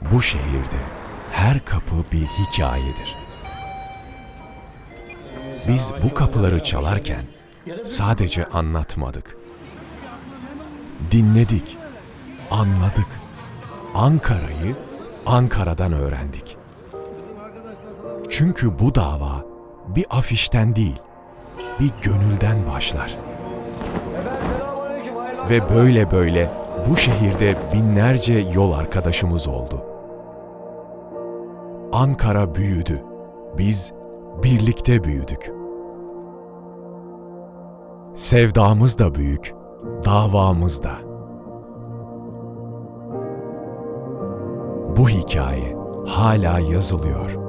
Bu şehirde her kapı bir hikayedir. Biz bu kapıları çalarken sadece anlatmadık. Dinledik, anladık. Ankara'yı Ankara'dan öğrendik. Çünkü bu dava bir afişten değil, bir gönülden başlar. Ve böyle böyle bu şehirde binlerce yol arkadaşımız oldu. Ankara büyüdü. Biz birlikte büyüdük. Sevdamız da büyük, davamız da. Bu hikaye hala yazılıyor.